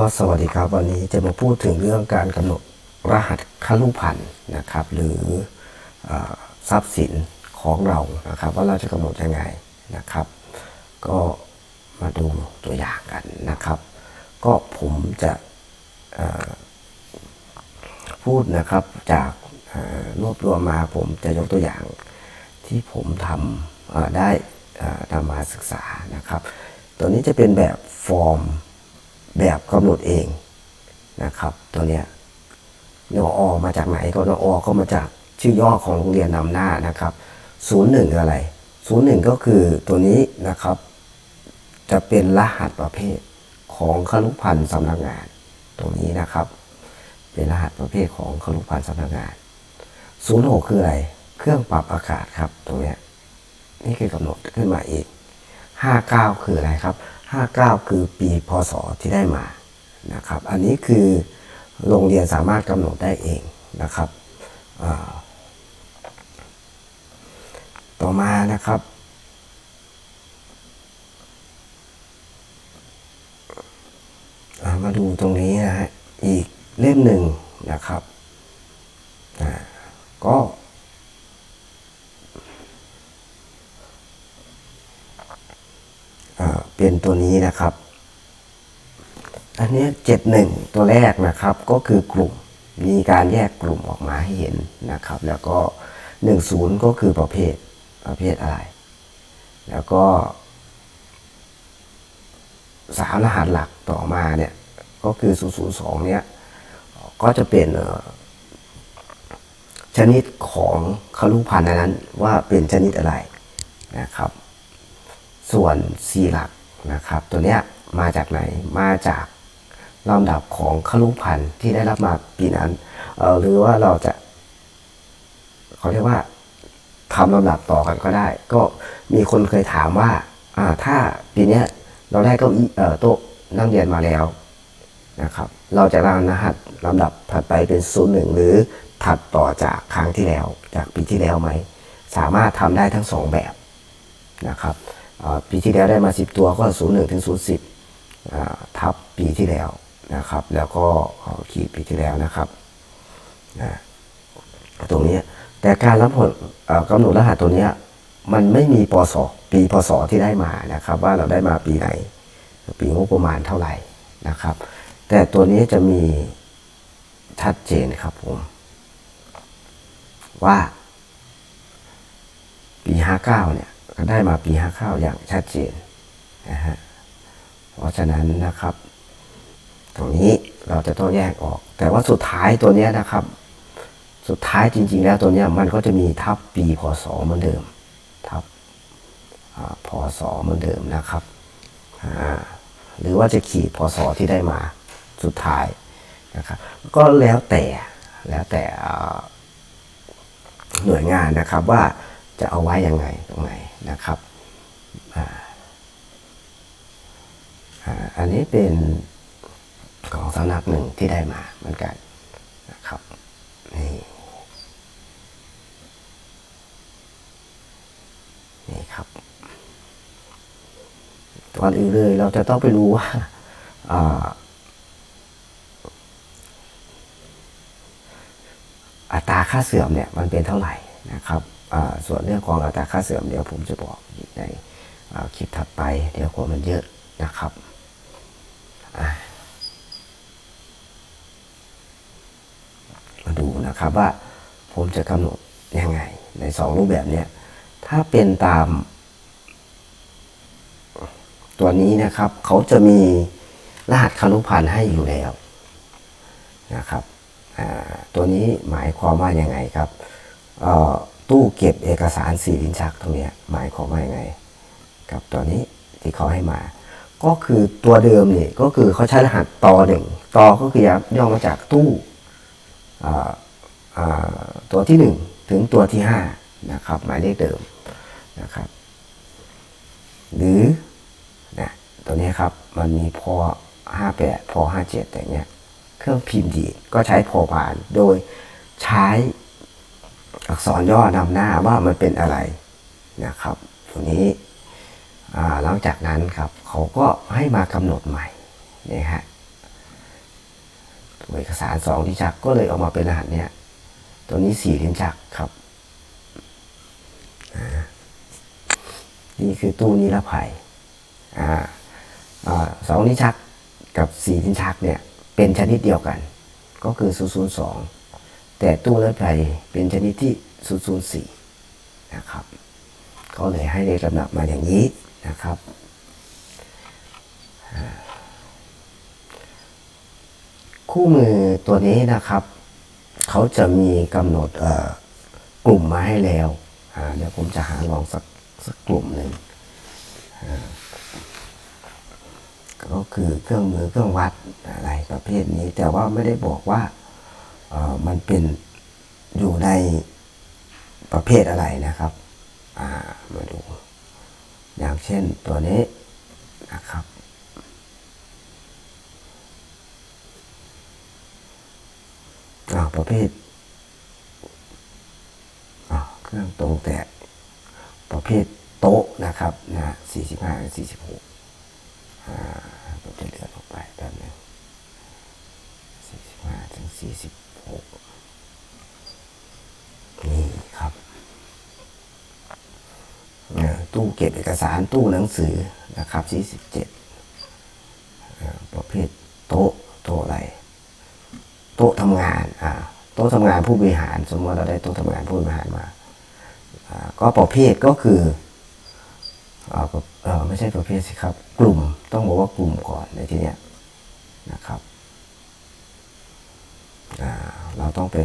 ก็สวัสดีครับวันนี้จะมาพูดถึงเรื่องการกำหนดรหัสค่าลูกพันธ์นะครับ หรืออทรัพย์สินของเรานะครับ ว่าเราจะกำหนดยังไงนะครับ ก็มาดูตัวอย่างกันนะครับ ก็ผมจะพูดนะครับจากรวบรวมมาผมจะยกตัวอย่างที่ผมทำได้เอ่อนำมาศึกษานะครับ ตัวนี้จะเป็นแบบฟอร์ม แบบกำหนดเองนะครับ ตัวเนี้ยนออมาจากไหนก็นออก็มาจากชื่อย่อของโรงเรียนนำหน้านะครับศูนย์หนึ่งอะไรศูนย์หนึ่งก็คือตัวนี้นะครับ จะเป็นรหัสประเภทของคลุพันธ์สำนักงาน ตรงนี้นะครับ เป็นรหัสประเภทของคลุพันธ์สำนักงานศูนย์หกคืออะไร เครื่องปรับอากาศครับตรงเนี้ยนี่คือกำหนดขึ้นมาเอง59 คืออะไรครับ 59 คือปีพศที่ได้มานะครับ อันนี้คือโรงเรียนสามารถกำหนดได้เองนะครับต่อมานะครับามาดูตรงนี้นะฮะอีกเล่มหนึ่งนะครับก็ อ่า เป็นตัวนี้นะครับ อันนี้เจ็ดหนึ่งตัวแรกนะครับก็คือกลุ่มมีการแยกกลุ่มออกมาให้เห็นนะครับ แล้วก็หนึ่งศูนย์ก็คือประเภทประเภทอะไร แล้วก็สามรหัสหลักต่อมาเนี่ยก็คือ 002 เนี่ยก็จะเป็นชนิดของคารุพันธ์นั้นว่าเป็นชนิดอะไรนะครับ ส่วน4หลัก นะครับ ตัวเนี้ยมาจากไหนมาจากลำดับของคลุพันธ์ที่ได้รับมาปีนั้นเออหรือว่าเราจะเขาเรียกว่าทำลำดับต่อกันก็ได้ ก็มีคนเคยถามว่าอ่าถ้าปีเนี้ยเราได้เก้าอี้เออโต๊ะนั่งเรียนมาแล้วนะครับ เราจะรางรหัสลำดับถัดไปเป็นศูนย์หนึ่งหรือถัดต่อจากครั้งที่แล้ว จากปีที่แล้วไหมสามารถทำได้ทั้งสองแบบนะครับ ปีที่แล้วได้มา 10 ตัวก็ 0 1ถึง0 10อ่าทับปีที่แล้วนะครับ แล้วก็ขีดปีที่แล้วนะครับนะตรงนี้แต่การรับผลเอ่อกำหนดรหัสตัวนี้มันไม่มีปศปีพศที่ได้มานะครับ ว่าเราได้มาปีไหน ปีงบประมาณเท่าไหร่นะครับ แต่ตัวนี้จะมีชัดเจนครับผมว่าปี 59เนี่ย ได้มาปี59อย่างชัดเจนนะฮะเพราะฉะนั้นนะครับ ตรงนี้เราจะต้องแยกออก แต่ว่าสุดท้ายตัวเนี้ยนะครับ สุดท้ายจริง ๆ แล้วตัวเนี้ยมันก็จะมีทับปีพศเหมือนเดิม ทับพศเหมือนเดิมนะครับ หรือว่าจะขีดพศที่ได้มาสุดท้ายนะครับก็แล้วแต่แล้วแต่หน่วยงานนะครับว่า จะเอาไว้ยังไงตรงไหนนะครับอันนี้เป็นของสำนักหนึ่งที่ได้มาเหมือนกันนะครับนี่นี่ครับก่อนอื่นเลยเราจะต้องไปรู้ว่าอัตราค่าเสื่อมเนี่ยมันเป็นเท่าไหร่นะครับ ส่วนเรื่องของอัตราค่าเสื่อมเดี๋ยวผมจะบอกในคลิปถัดไป เดี๋ยวกลัวมันเยอะนะครับมาดูนะครับว่าผมจะกำหนดยังไง ในสองรูปแบบเนี้ยถ้าเป็นตาม ตัวนี้นะครับ เขาจะมีรหัสคารุพันธ์ให้อยู่แล้วนะครับตัวนี้หมายความว่ายังไงครับเอ่อ ตู้เก็บเอกสารสี่ลิ้นชักตรงนี้หมายความว่ายังไง กับตัวนี้ที่เขาให้มา ก็คือตัวเดิมนี่ก็คือเขาใช้รหัสตอหนึ่งตอก็คือย่อมาจากตู้ตัวที่หนึ่งถึงตัวที่ห้านะครับหมายเลขเดิมนะครับ หรือนะตัวนี้ครับมันมีพอ58พอ57แต่เนี้ยเครื่องพิมพ์ดีดก็ใช้พอผ่านโดยใช้ อักษรย่อนำหน้าว่ามันเป็นอะไรนะครับตัวนี้หลังจากนั้นครับเขาก็ให้มากำหนดใหม่นะฮะตัวเอกสารสองลิ้นชักก็เลยออกมาเป็นรหัสเนี้ยตัวนี้สี่ลิ้นชักครับนี่คือตู้นิรภัยอ่อ่าสองลิ้นชักกับสี่ลิ้นชักเนี่ยเป็นชนิดเดียวกัน ก็คือ 002 แต่ตู้นิรภัยเป็นชนิดที่ 004 นะครับ ก็เลยให้เลขลำดับมาอย่างนี้นะครับ คู่มือตัวนี้นะครับ เขาจะมีกำหนดกลุ่มมาให้แล้วอ่าเดี๋ยวผมจะหาลองสักสักกลุ่มหนึ่งก็คือเครื่องมือเครื่องวัดอะไรประเภทนี้ แต่ว่าไม่ได้บอกว่า มันเป็นอยู่ในประเภทอะไรนะครับามาดู อย่างเช่นตัวนี้นะครับ ประเภทเครื่องตรงแตกประเภทโต๊ะนะครับนะ45กับ46อ่าผมจะเลื่อนออกไปแป๊บนึง45ถึง46 นี่ครับอ่าตู้เก็บเอกสารตู้หนังสือนะครับ47อ่าประเภทโต๊ะโต๊ะอะไรโต๊ะทำงานอ่าโต๊ะทำงานผู้บริหาร สมมติเราได้โต๊ะทำงานผู้บริหารมาอ่าก็ประเภทก็คืออ่าเออไม่ใช่ประเภทสิครับ กลุ่มต้องบอกว่ากลุ่มก่อนในที่นี้นะครับ อ่า เรา ต้องไป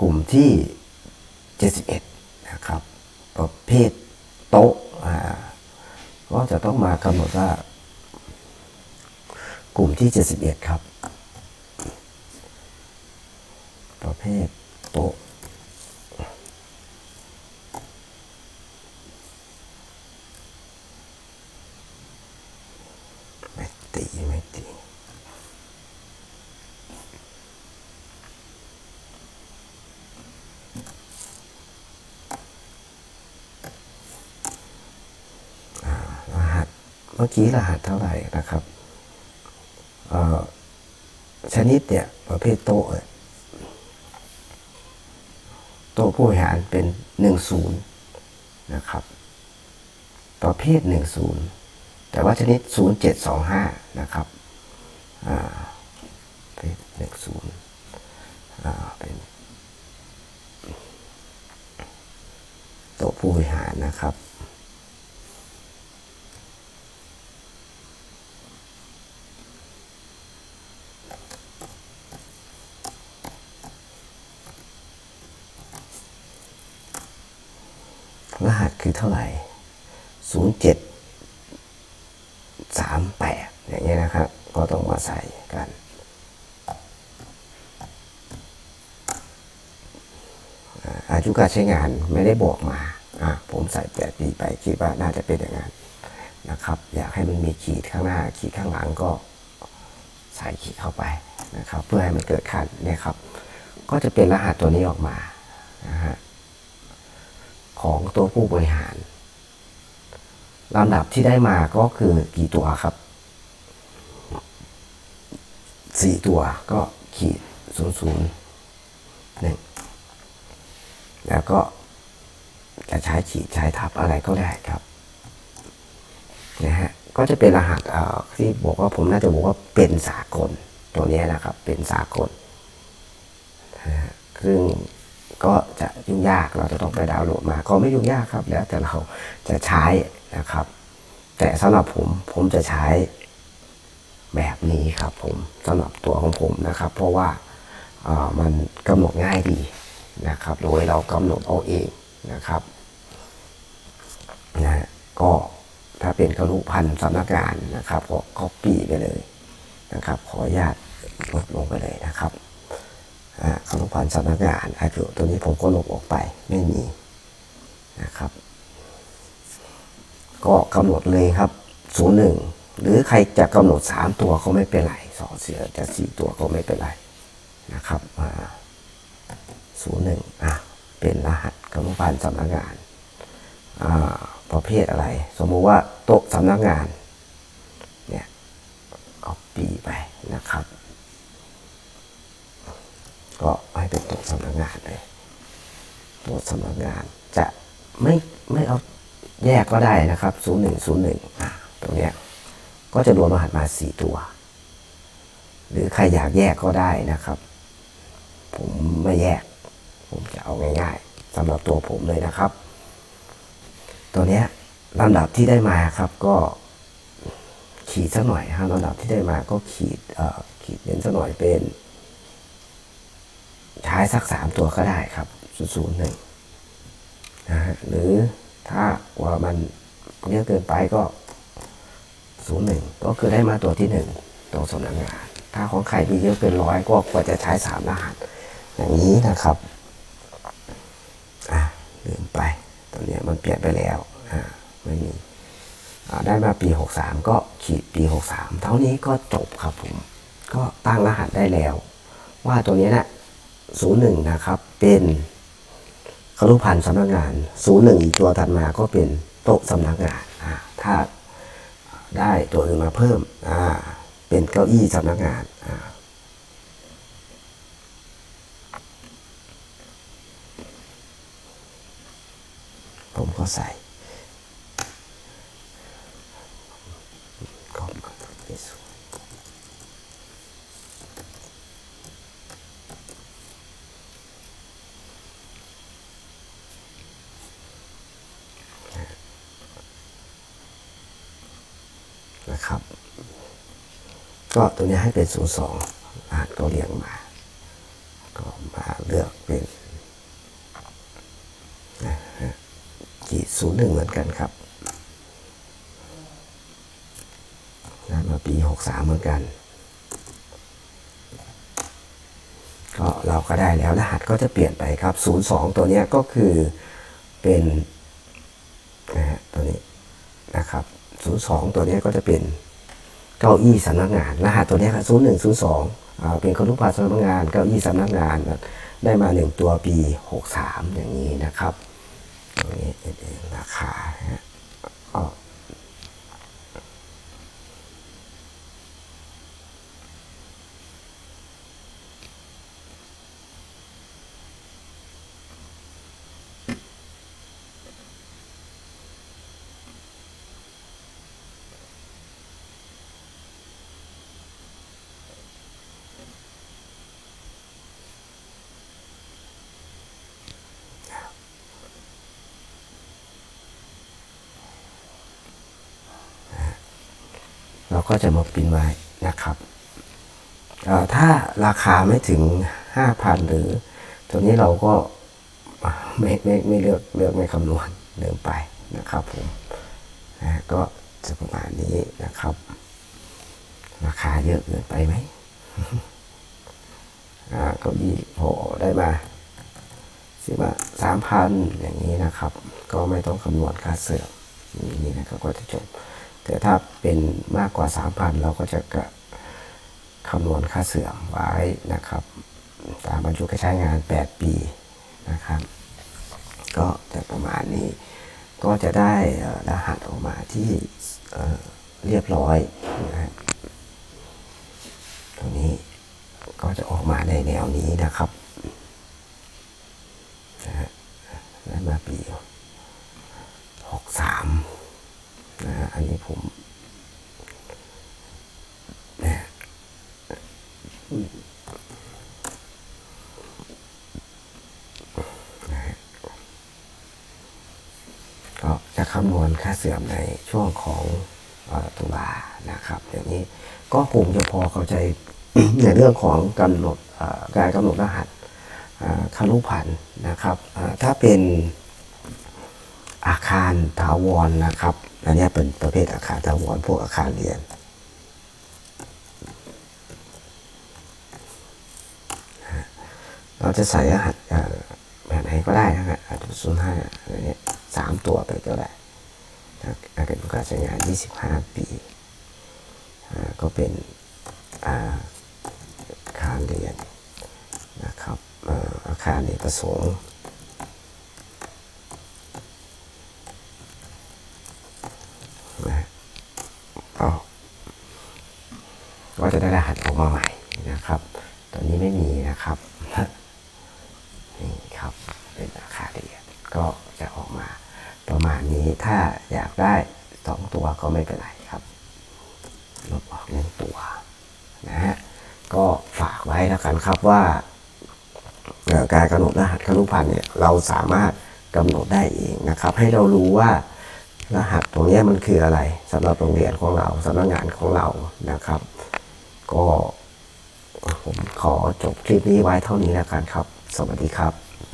กลุ่มที่ 71 นะครับ ประเภทโต๊ะก็จะต้องมากำหนดว่า กลุ่มที่ 71 ครับ ประเภทโต๊ะไม่ตีไม่ตีอ่ารหัส เมื่อกี้รหัสเท่าไหร่นะครับชนิดเนี่ยประเภทโต๊ะโต๊ะผู้บริหารเป็นหนึ่งศูนย์นะครับ ประเภทหนึ่งศูนย์แต่ว่าชนิดศูนย์เจ็ดสองห้านะครับอ่าประเภทหนึ่งศูนย์เป็นโต๊ะผู้บริหารนะครับ รหัสคือ เท่าไหร่ศูนย์เจ็ดสามแปดอย่างเงี้ยนะครับ ก็ต้องมาใส่กัน อายุการใช้งานไม่ได้บอกมาอะผมใส่แปดปีไปคิดว่าน่าจะเป็นอย่างนั้นนะครับ อยากให้มันมีขีดข้างหน้า ขีดข้างหลังก็ใส่ขีดเข้าไปนะครับ เพื่อให้มันเกิดคันเนี่ยครับ ก็จะเป็นรหัสตัวนี้ออกมานะฮะ ของตัวผู้บริหารลำดับที่ได้มาก็คือกี่ตัวครับสี่ตัวก็ขีดศูนย์ศูนย์หนึ่งแล้วก็จะใช้ขีดใช้ทับอะไรก็ได้ครับนะฮะก็จะเป็นรหัสที่บอกว่าผมน่าจะบอกว่าเป็นสากลตัวนี้นะครับเป็นสากลซึ่ง ก็จะยุ่งยากเราจะต้องไปดาวน์โหลดมา ก็ไม่ยุ่งยากครับ แล้วแต่เราจะใช้นะครับ แต่สำหรับผมผมจะใช้แบบนี้ครับ ผมสำหรับตัวของผมนะครับ เพราะว่าเออมันกำหนดง่ายดีนะครับ โดยเรากำหนดเอาเองนะครับนะฮะก็ถ้าเป็นกรุพันธ์สำนักงานนะครับก็ copy ไปเลยนะครับ ขออนุญาตลดลงไปเลยนะครับ อ่าคำพันธ์สำนักงานอายุตัวนี้ผมก็ลบออกไปไม่มีนะครับ ก็กำหนดเลยครับศูนย์หนึ่งหรือใครจะกำหนดสามตัวก็ไม่เป็นไรสองเสือจะสี่ตัวก็ไม่เป็นไรนะครับศูนย์หนึ่งอะ เป็นรหัสคำพันธ์สำนักงาน อ่า ประเภทอะไร สมมุติว่าโต๊ะสำนักงาน เนี่ย copy ไปนะครับ ก็ให้เป็นตัวสำนักงานเลยตัวสำนักงานจะไม่ไม่เอาแยกก็ได้นะครับ 0101อะตรงเนี้ยก็จะรวมรหัสมา 4 ตัว หรือใครอยากแยกก็ได้นะครับ ผมไม่แยก ผมจะเอาง่ายๆสำหรับตัวผมเลยนะครับ ตัวเนี้ยลำดับที่ได้มาครับก็ขีดสักหน่อยฮะลำดับที่ได้มาก็ขีดเอ่อขีดเป็นสักหน่อยเป็น ใช้สักสามตัวก็ได้ครับศูนย์หนึ่งนะฮะหรือถ้าว่ามันเยอะเกินไปก็ศูนย์หนึ่งก็คือได้มาตัวที่หนึ่งตัวสำนักงานถ้าของใครมีเยอะเกินร้อยก็ควรจะใช้สามรหัสอย่างนี้นะครับอะลืมไปตอนนี้มันเปลี่ยนไปแล้วอ่าไม่มีอ่าได้มาปี 63 ก็ขีดปี 63 เท่านี้ก็จบครับผม ก็ตั้งรหัสได้แล้ว ว่าตัวนี้นะ 01 นะครับ เป็นครุพันธ์สำนักงาน 01 อีกตัวถัดมาก็เป็นโต๊ะสำนักงานถ้าได้ตัวอื่นมาเพิ่ม เป็นเก้าอี้สำนักงานผมก็ใส่ก็มาในส่วน นะครับ ก็ตัวนี้ให้เป็น02อ่านก็เรียงมา ก็มาเลือกเป็นขีดศูนย์หนึ่งเหมือนกันครับได้มาปีหกสามเหมือนกัน ก็เราก็ได้แล้วรหัสก็จะเปลี่ยนไปครับศูนย์สองตัวนี้ก็คือเป็นนะฮะตัวนี้นะครับ ศูนย์สองตัวนี้ก็จะเป็นเก้าอี้สำนักงาน รหัสตัวนี้ครับศูนย์หนึ่งศูนย์สองเป็นคนรุพันธ์สำนักงาน เก้าอี้สำนักงาน ได้มาหนึ่งตัวปีหกสามอย่างนี้นะครับตรงนี้เองนะาคาฮะก็ เราก็จะมาปินไว้นะครับถ้าราคาไม่ถึง 5,000 หรือ ตัวนี้เราก็ไม่ไม่ไม่เลือกเลือกไม่คำนวณเดิมไปนะครับผมนะก็จะประมาณนี้นะครับ ราคาเยอะเกินไปไหมอ่าเก็ยี่พอได้มาสิมาสามพันอย่างนี้นะครับ ก็ไม่ต้องคำนวณค่าเสื่อมอย่างนี้นะครับก็จะจบ แต่ถ้าเป็นมากกว่า 3,000 เราก็จะกะคำนวณค่าเสื่อมไว้นะครับ ตามอายุการใช้งาน 8 ปีนะครับ ก็จะประมาณนี้ก็จะได้รหัสออกมาที่เรียบร้อยนะฮะตรงนี้ก็จะออกมาในแนวนี้นะครับนะฮะได้มาปี63 นะฮะอันนี้ผมนะก็จะคำนวณค่าเสื่อมในช่วงของอตุลานะครับอย่างนี้ก็คงจะพอเข้าใจในเรื่องของกำหนดการกำหนดรหัสคารุพันธ์นะครับถ้าเป็น อาคารถาวรนะครับ อันนี้เป็นประเภทอาคารถาวรพวกอาคารเรียนเราจะใส่รหัสแบบไหนก็ได้นะครับอาจจะศูนย์ห้าอะไรเงี้ยสามตัวไปก็ได้อาเป็นการใช้งาน 25 ปีอ่าก็เป็นอาคารเรียนนะครับเอ่ออาคารเอกประสงค์ นะเอา ก็จะได้รหัสออกมาใหม่นะครับ ตอนนี้ไม่มีนะครับนี่ครับเป็นราคาเรียนก็จะออกมาประมาณนี้ถ้าอยากได้สองตัวก็ไม่เป็นไรครับลบออกหนึ่งตัวนะฮะก็ฝากไว้แล้วกันครับว่าการกำหนดรหัสครุพันธ์เนี่ยเราสามารถกำหนดได้เองนะครับ ให้เรารู้ว่ารหัสตรงนี้มันคืออะไรสำหรับโรงเรียนของเราสำนักงานของเรานะครับ ก็ผมขอจบคลิปนี้ไว้เท่านี้แล้วกันครับ สวัสดีครับ